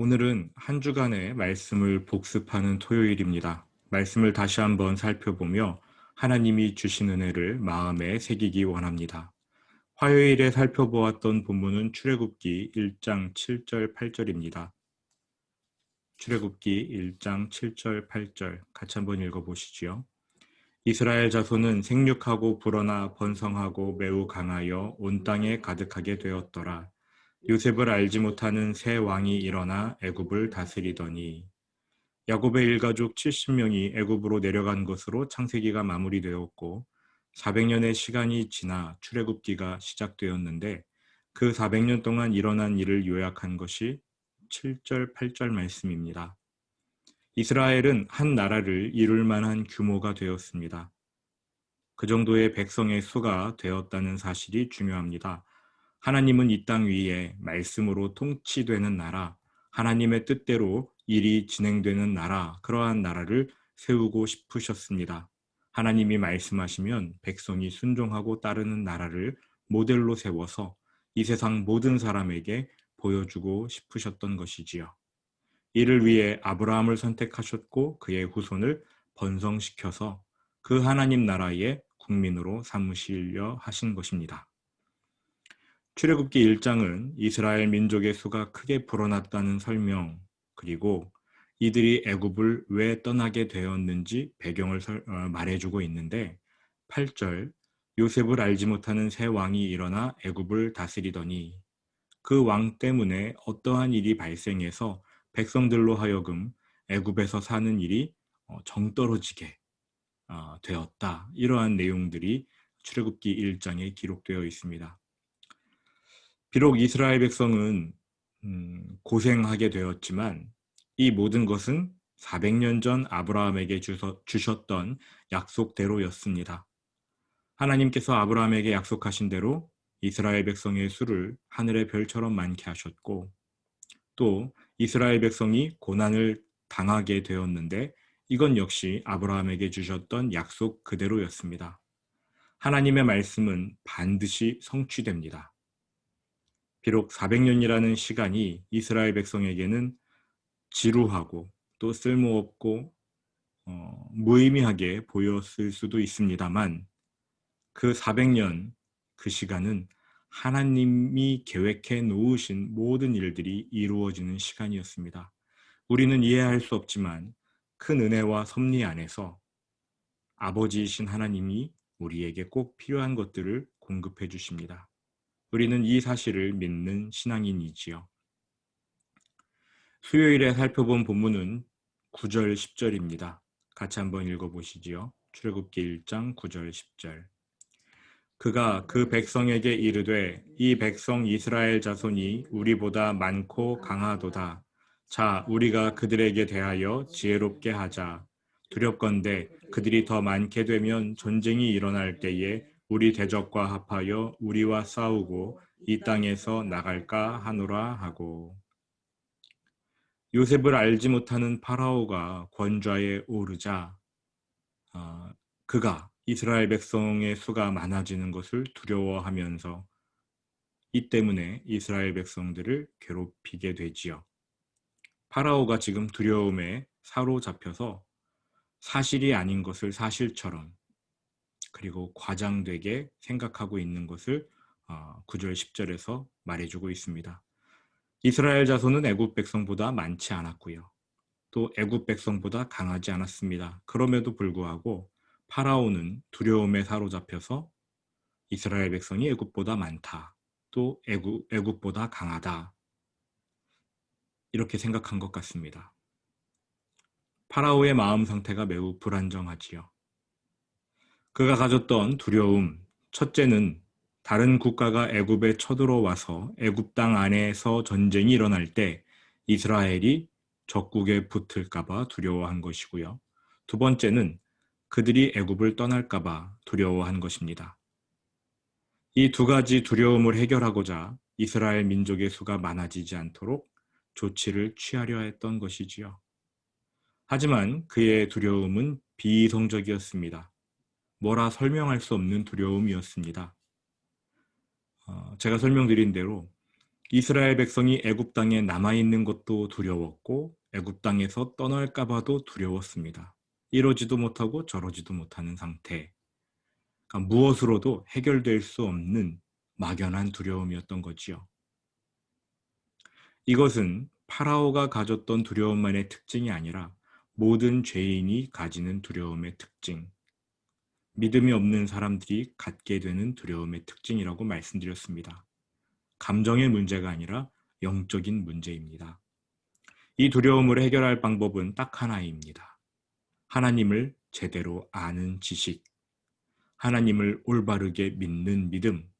오늘은 한 주간의 말씀을 복습하는 토요일입니다. 말씀을 다시 한번 살펴보며 하나님이 주신 은혜를 마음에 새기기 원합니다. 화요일에 살펴보았던 본문은 출애굽기 1장 7절 8절입니다. 출애굽기 1장 7절 8절 같이 한번 읽어 보시지요. 이스라엘 자손은 생육하고 불어나 번성하고 매우 강하여 온 땅에 가득하게 되었더라. 요셉을 알지 못하는 새 왕이 일어나 애굽을 다스리더니 야곱의 일가족 70명이 애굽으로 내려간 것으로 창세기가 마무리되었고 400년의 시간이 지나 출애굽기가 시작되었는데 그 400년 동안 일어난 일을 요약한 것이 7절 8절 말씀입니다. 이스라엘은 한 나라를 이룰 만한 규모가 되었습니다. 그 정도의 백성의 수가 되었다는 사실이 중요합니다. 하나님은 이 땅 위에 말씀으로 통치되는 나라, 하나님의 뜻대로 일이 진행되는 나라, 그러한 나라를 세우고 싶으셨습니다. 하나님이 말씀하시면 백성이 순종하고 따르는 나라를 모델로 세워서 이 세상 모든 사람에게 보여주고 싶으셨던 것이지요. 이를 위해 아브라함을 선택하셨고 그의 후손을 번성시켜서 그 하나님 나라의 국민으로 삼으시려 하신 것입니다. 출애굽기 1장은 이스라엘 민족의 수가 크게 불어났다는 설명 그리고 이들이 애굽을 왜 떠나게 되었는지 배경을 어, 말해주고 있는데 8절 요셉을 알지 못하는 새 왕이 일어나 애굽을 다스리더니 그 왕 때문에 어떠한 일이 발생해서 백성들로 하여금 애굽에서 사는 일이 어, 정떨어지게 어, 되었다. 이러한 내용들이 출애굽기 1장에 기록되어 있습니다. 비록 이스라엘 백성은 음, 고생하게 되었지만 이 모든 것은 400년 전 아브라함에게 주셨던 약속대로였습니다. 하나님께서 아브라함에게 약속하신 대로 이스라엘 백성의 수를 하늘의 별처럼 많게 하셨고 또 이스라엘 백성이 고난을 당하게 되었는데 이건 역시 아브라함에게 주셨던 약속 그대로였습니다. 하나님의 말씀은 반드시 성취됩니다. 비록 400년이라는 시간이 이스라엘 백성에게는 지루하고 또 쓸모없고 어, 무의미하게 보였을 수도 있습니다만 그 400년 그 시간은 하나님이 계획해 놓으신 모든 일들이 이루어지는 시간이었습니다. 우리는 이해할 수 없지만 큰 은혜와 섭리 안에서 아버지이신 하나님이 우리에게 꼭 필요한 것들을 공급해 주십니다. 우리는 이 사실을 믿는 신앙인이지요. 수요일에 살펴본 본문은 9절 10절입니다. 같이 한번 읽어보시지요. 출애굽기 1장 9절 10절. 그가 그 백성에게 이르되 이 백성 이스라엘 자손이 우리보다 많고 강하도다. 자 우리가 그들에게 대하여 지혜롭게 하자. 두렵건대 그들이 더 많게 되면 전쟁이 일어날 때에 우리 대적과 합하여 우리와 싸우고 이 땅에서 나갈까 하노라 하고 요셉을 알지 못하는 파라오가 권좌에 오르자 어, 그가 이스라엘 백성의 수가 많아지는 것을 두려워하면서 이 때문에 이스라엘 백성들을 괴롭히게 되지요. 파라오가 지금 두려움에 사로잡혀서 사실이 아닌 것을 사실처럼 그리고 과장되게 생각하고 있는 것을 9절 어, 10절에서 말해주고 있습니다. 이스라엘 자손은 애굽 백성보다 많지 않았고요. 또 애굽 백성보다 강하지 않았습니다. 그럼에도 불구하고 파라오는 두려움에 사로잡혀서 이스라엘 백성이 애굽보다 많다. 또 애굽, 애굽보다 강하다. 이렇게 생각한 것 같습니다. 파라오의 마음 상태가 매우 불안정하지요. 그가 가졌던 두려움, 첫째는 다른 국가가 애굽에 쳐들어와서 애굽 땅 안에서 전쟁이 일어날 때 이스라엘이 적국에 붙을까봐 두려워한 것이고요. 두 번째는 그들이 애굽을 떠날까봐 두려워한 것입니다. 이 두 가지 두려움을 해결하고자 이스라엘 민족의 수가 많아지지 않도록 조치를 취하려 했던 것이지요. 하지만 그의 두려움은 비이성적이었습니다. 뭐라 설명할 수 없는 두려움이었습니다. 어, 제가 설명드린 대로 이스라엘 백성이 애굽 땅에 남아 있는 것도 두려웠고 애굽 땅에서 떠날까 봐도 두려웠습니다. 이러지도 못하고 저러지도 못하는 상태. 그러니까 무엇으로도 해결될 수 없는 막연한 두려움이었던 거지요. 이것은 파라오가 가졌던 두려움만의 특징이 아니라 모든 죄인이 가지는 두려움의 특징, 믿음이 없는 사람들이 갖게 되는 두려움의 특징이라고 말씀드렸습니다. 감정의 문제가 아니라 영적인 문제입니다. 이 두려움을 해결할 방법은 딱 하나입니다. 하나님을 제대로 아는 지식, 하나님을 올바르게 믿는 믿음,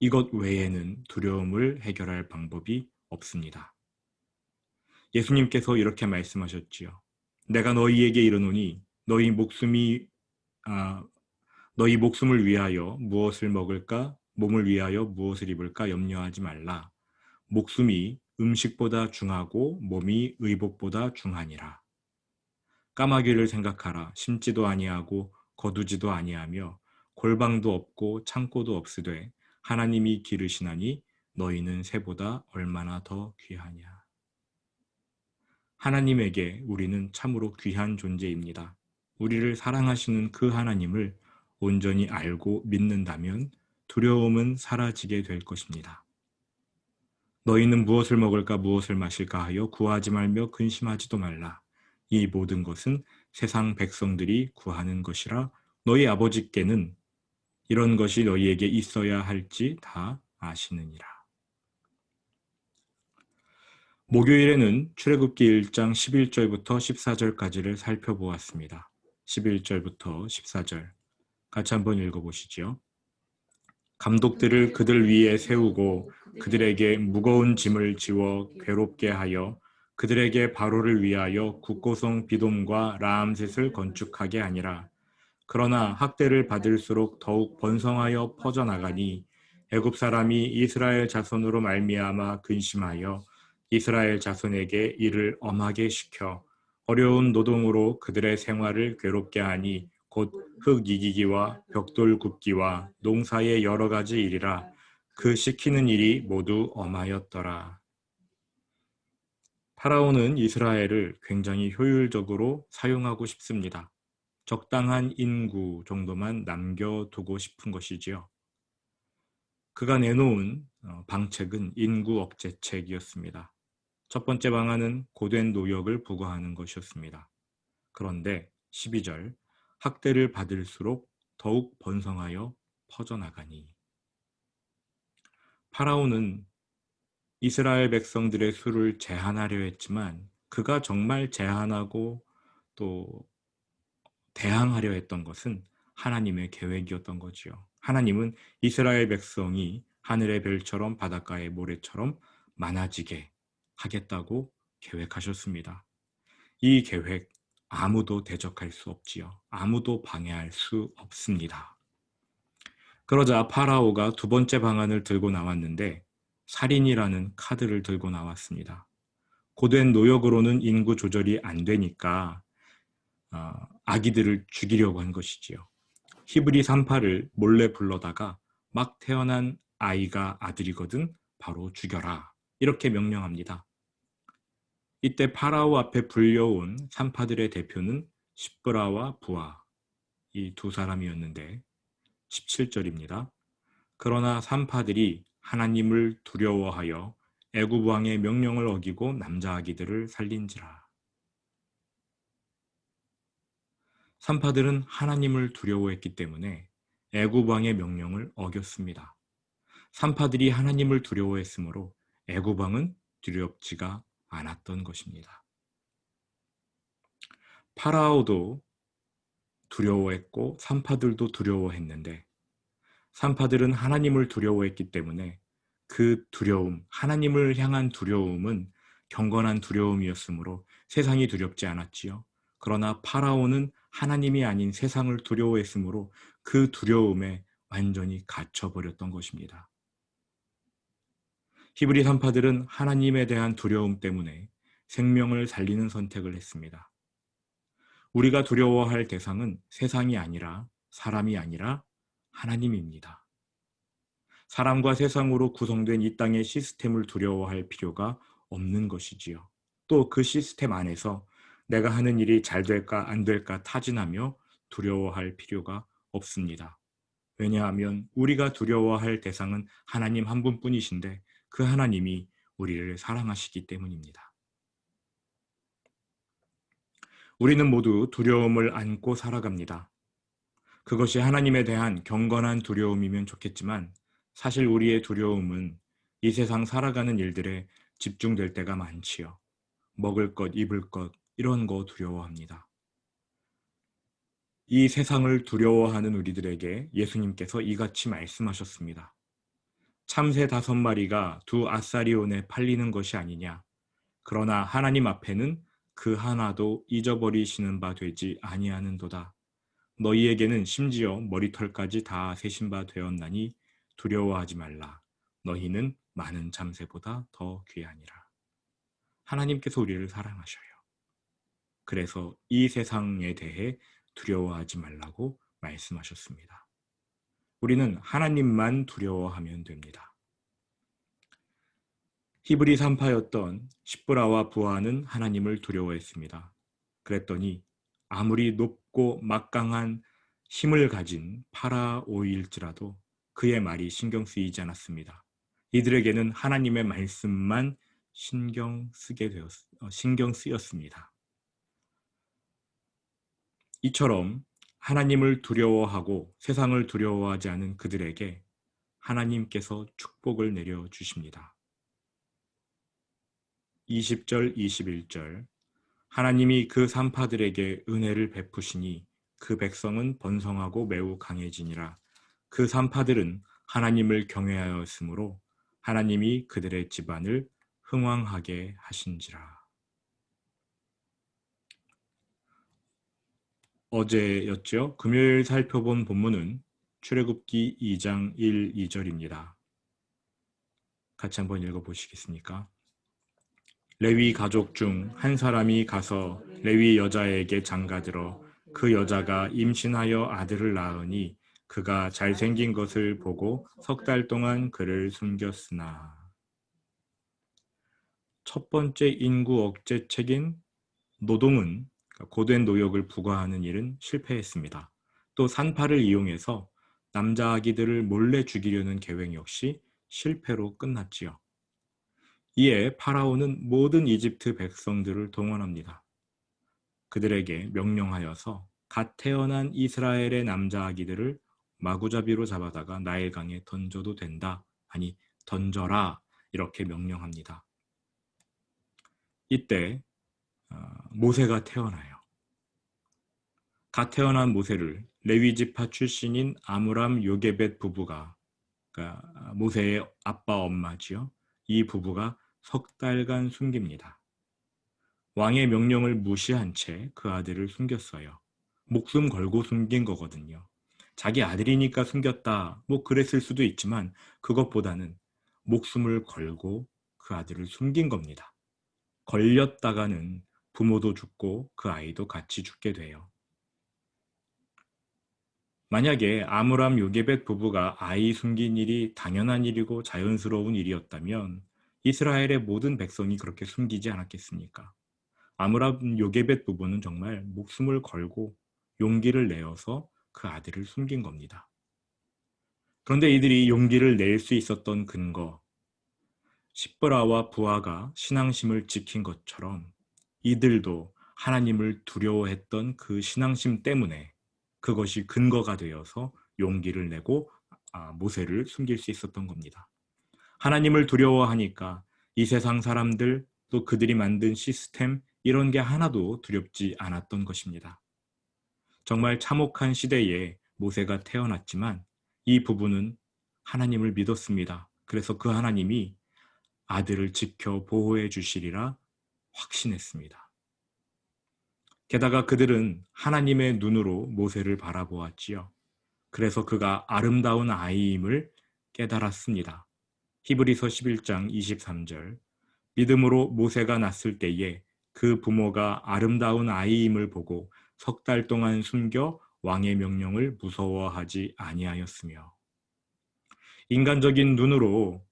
이것 외에는 두려움을 해결할 방법이 없습니다. 예수님께서 이렇게 말씀하셨지요. 내가 너희에게 이르노니 너희 목숨이 아, 너희 목숨을 위하여 무엇을 먹을까 몸을 위하여 무엇을 입을까 염려하지 말라. 목숨이 음식보다 중하고 몸이 의복보다 중하니라. 까마귀를 생각하라. 심지도 아니하고 거두지도 아니하며 골방도 없고 창고도 없으되 하나님이 기르시나니 너희는 새보다 얼마나 더 귀하냐. 하나님에게 우리는 참으로 귀한 존재입니다. 우리를 사랑하시는 그 하나님을 온전히 알고 믿는다면 두려움은 사라지게 될 것입니다. 너희는 무엇을 먹을까 무엇을 마실까 하여 구하지 말며 근심하지도 말라. 이 모든 것은 세상 백성들이 구하는 것이라 너희 아버지께는 이런 것이 너희에게 있어야 할지 다 아시느니라. 목요일에는 출애굽기 1장 11절부터 14절까지를 살펴보았습니다. 11절부터 14절 같이 한번 읽어보시죠. 감독들을 그들 위에 세우고 그들에게 무거운 짐을 지워 괴롭게 하여 그들에게 바로를 위하여 국고성 비돔과 라암셋을 건축하게 하니라. 그러나 학대를 받을수록 더욱 번성하여 퍼져나가니 애굽 사람이 이스라엘 자손으로 말미암아 근심하여 이스라엘 자손에게 이를 엄하게 시켜 어려운 노동으로 그들의 생활을 괴롭게 하니 곧 흙 이기기와 벽돌 굽기와 농사의 여러 가지 일이라 그 시키는 일이 모두 엄하였더라. 파라오는 이스라엘을 굉장히 효율적으로 사용하고 싶습니다. 적당한 인구 정도만 남겨두고 싶은 것이지요. 그가 내놓은 어, 방책은 인구 억제책이었습니다. 첫 번째 방안은 고된 노역을 부과하는 것이었습니다. 그런데 12절 학대를 받을수록 더욱 번성하여 퍼져나가니 파라오는 이스라엘 백성들의 수를 제한하려 했지만 그가 정말 제한하고 또 대항하려 했던 것은 하나님의 계획이었던 거지요. 하나님은 이스라엘 백성이 하늘의 별처럼 바닷가의 모래처럼 많아지게 하겠다고 계획하셨습니다. 이 계획 아무도 대적할 수 없지요. 아무도 방해할 수 없습니다. 그러자 파라오가 두 번째 방안을 들고 나왔는데 살인이라는 카드를 들고 나왔습니다. 고된 노역으로는 인구 조절이 안 되니까 어, 아기들을 죽이려고 한 것이지요. 히브리 산파를 몰래 불러다가 막 태어난 아이가 아들이거든 바로 죽여라 이렇게 명령합니다. 이때 파라오 앞에 불려온 산파들의 대표는 십브라와 부하 이두 사람이었는데 17절입니다. 그러나 산파들이 하나님을 두려워하여 애굽 왕의 명령을 어기고 남자 아기들을 살린지라. 산파들은 하나님을 두려워했기 때문에 애굽 왕의 명령을 어겼습니다. 산파들이 하나님을 두려워했으므로 애굽 왕은 두렵지가 않았던 것입니다. 파라오도 두려워했고 산파들도 두려워했는데 산파들은 하나님을 두려워했기 때문에 그 두려움, 하나님을 향한 두려움은 경건한 두려움이었으므로 세상이 두렵지 않았지요. 그러나 파라오는 하나님이 아닌 세상을 두려워했으므로 그 두려움에 완전히 갇혀버렸던 것입니다. 히브리 산파들은 하나님에 대한 두려움 때문에 생명을 살리는 선택을 했습니다. 우리가 두려워할 대상은 세상이 아니라 사람이 아니라 하나님입니다. 사람과 세상으로 구성된 이 땅의 시스템을 두려워할 필요가 없는 것이지요. 또 그 시스템 안에서 내가 하는 일이 잘 될까 안 될까 타진하며 두려워할 필요가 없습니다. 왜냐하면 우리가 두려워할 대상은 하나님 한 분뿐이신데 그 하나님이 우리를 사랑하시기 때문입니다. 우리는 모두 두려움을 안고 살아갑니다. 그것이 하나님에 대한 경건한 두려움이면 좋겠지만 사실 우리의 두려움은 이 세상 살아가는 일들에 집중될 때가 많지요. 먹을 것, 입을 것, 이런 거 두려워합니다. 이 세상을 두려워하는 우리들에게 예수님께서 이같이 말씀하셨습니다. 참새 다섯 마리가 두 아사리온에 팔리는 것이 아니냐. 그러나 하나님 앞에는 그 하나도 잊어버리시는 바 되지 아니하는도다. 너희에게는 심지어 머리털까지 다 세신 바 되었나니 두려워하지 말라. 너희는 많은 참새보다 더 귀하니라. 하나님께서 우리를 사랑하셔요. 그래서 이 세상에 대해 두려워하지 말라고 말씀하셨습니다. 우리는 하나님만 두려워하면 됩니다. 히브리 산파였던 십브라와 부하는 하나님을 두려워했습니다. 그랬더니 아무리 높고 막강한 힘을 가진 파라오일지라도 그의 말이 신경 쓰이지 않았습니다. 이들에게는 하나님의 말씀만 신경 쓰게 되었, 어, 신경 쓰였습니다. 이처럼 하나님을 두려워하고 세상을 두려워하지 않은 그들에게 하나님께서 축복을 내려 주십니다. 20절, 21절. 하나님이 그 산파들에게 은혜를 베푸시니 그 백성은 번성하고 매우 강해지니라. 그 산파들은 하나님을 경외하였으므로 하나님이 그들의 집안을 흥왕하게 하신지라. 어제였죠. 금요일 살펴본 본문은 출애굽기 2장 1, 2절입니다. 같이 한번 읽어보시겠습니까? 레위 가족 중 한 사람이 가서 레위 여자에게 장가들어 그 여자가 임신하여 아들을 낳으니 그가 잘생긴 것을 보고 석 달 동안 그를 숨겼으나 첫 번째 인구 억제책인 노동은 고된 노역을 부과하는 일은 실패했습니다. 또 산파를 이용해서 남자 아기들을 몰래 죽이려는 계획 역시 실패로 끝났지요. 이에 파라오는 모든 이집트 백성들을 동원합니다. 그들에게 명령하여서 갓 태어난 이스라엘의 남자 아기들을 마구잡이로 잡아다가 나일강에 던져도 된다. 아니 던져라 이렇게 명령합니다. 이때 어, 모세가 태어나요. 갓 태어난 모세를 레위지파 출신인 아므람 요게벳 부부가 그러니까 모세의 아빠 엄마지요. 이 부부가 석 달간 숨깁니다. 왕의 명령을 무시한 채 그 아들을 숨겼어요. 목숨 걸고 숨긴 거거든요. 자기 아들이니까 숨겼다. 뭐 그랬을 수도 있지만 그것보다는 목숨을 걸고 그 아들을 숨긴 겁니다. 걸렸다가는 부모도 죽고 그 아이도 같이 죽게 돼요. 만약에 아므람 요게벳 부부가 아이 숨긴 일이 당연한 일이고 자연스러운 일이었다면 이스라엘의 모든 백성이 그렇게 숨기지 않았겠습니까? 아므람 요게벳 부부는 정말 목숨을 걸고 용기를 내어서 그 아들을 숨긴 겁니다. 그런데 이들이 용기를 낼 수 있었던 근거, 십브라와 부하가 신앙심을 지킨 것처럼 이들도 하나님을 두려워했던 그 신앙심 때문에 그것이 근거가 되어서 용기를 내고 아, 모세를 숨길 수 있었던 겁니다. 하나님을 두려워하니까 이 세상 사람들 또 그들이 만든 시스템 이런 게 하나도 두렵지 않았던 것입니다. 정말 참혹한 시대에 모세가 태어났지만 이 부부는 하나님을 믿었습니다. 그래서 그 하나님이 아들을 지켜 보호해 주시리라 확신했습니다. 게다가 그들은 하나님의 눈으로 모세를 바라보았지요. 그래서 그가 아름다운 아이임을 깨달았습니다. 히브리서 11장 23절 믿음으로 모세가 낳았을 때에 그 부모가 아름다운 아이임을 보고 석 달 동안 숨겨 왕의 명령을 무서워하지 아니하였으며 인간적인 눈으로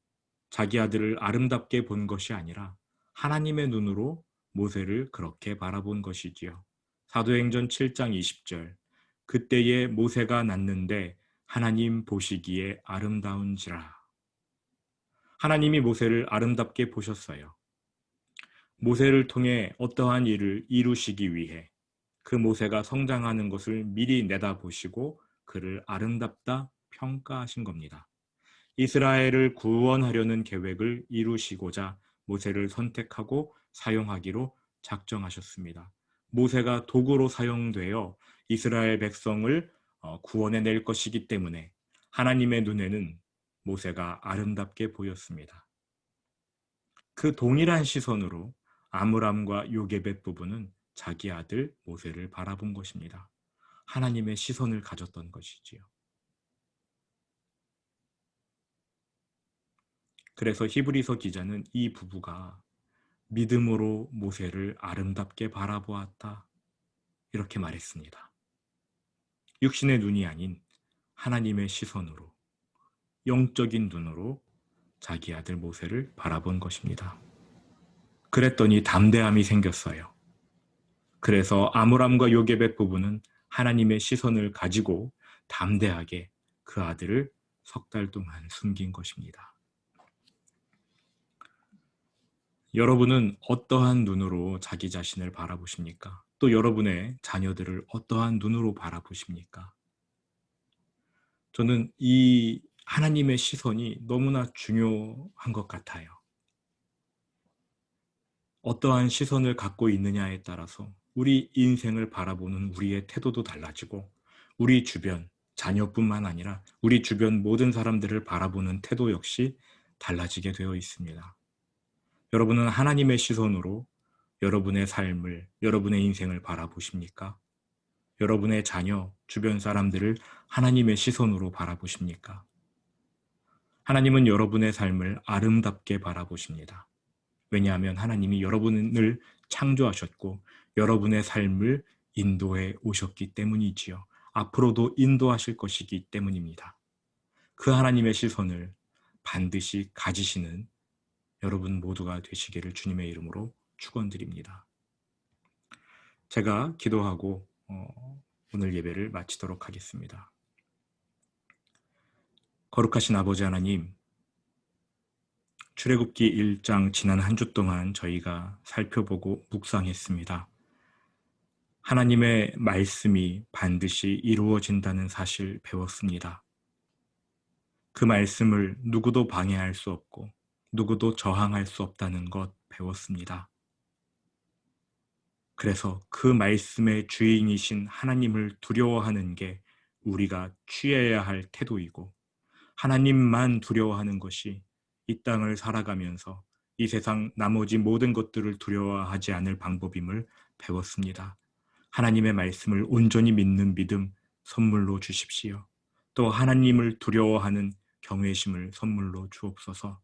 자기 아들을 아름답게 본 것이 아니라 하나님의 눈으로 모세를 그렇게 바라본 것이지요. 사도행전 7장 20절. 그때에 모세가 났는데 하나님 보시기에 아름다운지라. 하나님이 모세를 아름답게 보셨어요. 모세를 통해 어떠한 일을 이루시기 위해 그 모세가 성장하는 것을 미리 내다보시고 그를 아름답다 평가하신 겁니다. 이스라엘을 구원하려는 계획을 이루시고자 모세를 선택하고 사용하기로 작정하셨습니다. 모세가 도구로 사용되어 이스라엘 백성을 어, 구원해 낼 것이기 때문에 하나님의 눈에는 모세가 아름답게 보였습니다. 그 동일한 시선으로 아므람과 요게벳 부부는 자기 아들 모세를 바라본 것입니다. 하나님의 시선을 가졌던 것이지요. 그래서 히브리서 기자는 이 부부가 믿음으로 모세를 아름답게 바라보았다. 이렇게 말했습니다. 육신의 눈이 아닌 하나님의 시선으로, 영적인 눈으로 자기 아들 모세를 바라본 것입니다. 그랬더니 담대함이 생겼어요. 그래서 아므람과 요게벳 부부는 하나님의 시선을 가지고 담대하게 그 아들을 석 달 동안 숨긴 것입니다. 여러분은 어떠한 눈으로 자기 자신을 바라보십니까? 또 여러분의 자녀들을 어떠한 눈으로 바라보십니까? 저는 이 하나님의 시선이 너무나 중요한 것 같아요. 어떠한 시선을 갖고 있느냐에 따라서 우리 인생을 바라보는 우리의 태도도 달라지고 우리 주변, 자녀뿐만 아니라 우리 주변 모든 사람들을 바라보는 태도 역시 달라지게 되어 있습니다. 여러분은 하나님의 시선으로 여러분의 삶을, 여러분의 인생을 바라보십니까? 여러분의 자녀, 주변 사람들을 하나님의 시선으로 바라보십니까? 하나님은 여러분의 삶을 아름답게 바라보십니다. 왜냐하면 하나님이 여러분을 창조하셨고 여러분의 삶을 인도해 오셨기 때문이지요. 앞으로도 인도하실 것이기 때문입니다. 그 하나님의 시선을 반드시 가지시는 여러분 모두가 되시기를 주님의 이름으로 축원드립니다. 제가 기도하고 어, 오늘 예배를 마치도록 하겠습니다. 거룩하신 아버지 하나님, 출애굽기 1장 지난 한 주 동안 저희가 살펴보고 묵상했습니다. 하나님의 말씀이 반드시 이루어진다는 사실 배웠습니다. 그 말씀을 누구도 방해할 수 없고 누구도 저항할 수 없다는 것 배웠습니다. 그래서 그 말씀의 주인이신 하나님을 두려워하는 게 우리가 취해야 할 태도이고 하나님만 두려워하는 것이 이 땅을 살아가면서 이 세상 나머지 모든 것들을 두려워하지 않을 방법임을 배웠습니다. 하나님의 말씀을 온전히 믿는 믿음 선물로 주십시오. 또 하나님을 두려워하는 경외심을 선물로 주옵소서.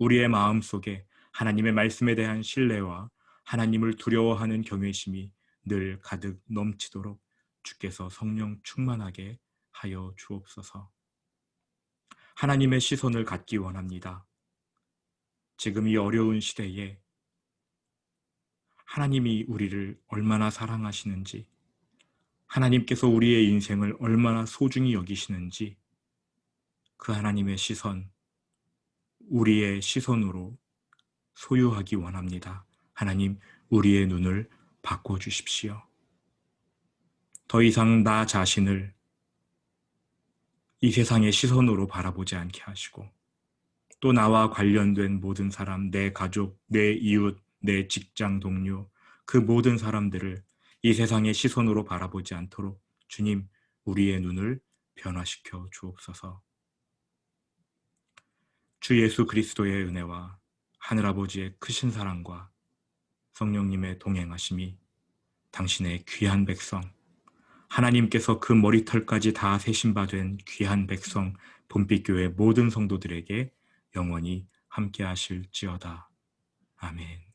우리의 마음 속에 하나님의 말씀에 대한 신뢰와 하나님을 두려워하는 경외심이 늘 가득 넘치도록 주께서 성령 충만하게 하여 주옵소서. 하나님의 시선을 갖기 원합니다. 지금 이 어려운 시대에 하나님이 우리를 얼마나 사랑하시는지, 하나님께서 우리의 인생을 얼마나 소중히 여기시는지, 그 하나님의 시선, 우리의 시선으로 소유하기 원합니다. 하나님, 우리의 눈을 바꿔주십시오. 더 이상 나 자신을 이 세상의 시선으로 바라보지 않게 하시고, 또 나와 관련된 모든 사람, 내 가족, 내 이웃, 내 직장 동료, 그 모든 사람들을 이 세상의 시선으로 바라보지 않도록 주님, 우리의 눈을 변화시켜 주옵소서. 주 예수 그리스도의 은혜와 하늘 아버지의 크신 사랑과 성령님의 동행하심이 당신의 귀한 백성, 하나님께서 그 머리털까지 다 세신 바 된 귀한 백성, 봄빛교회 모든 성도들에게 영원히 함께 하실지어다. 아멘.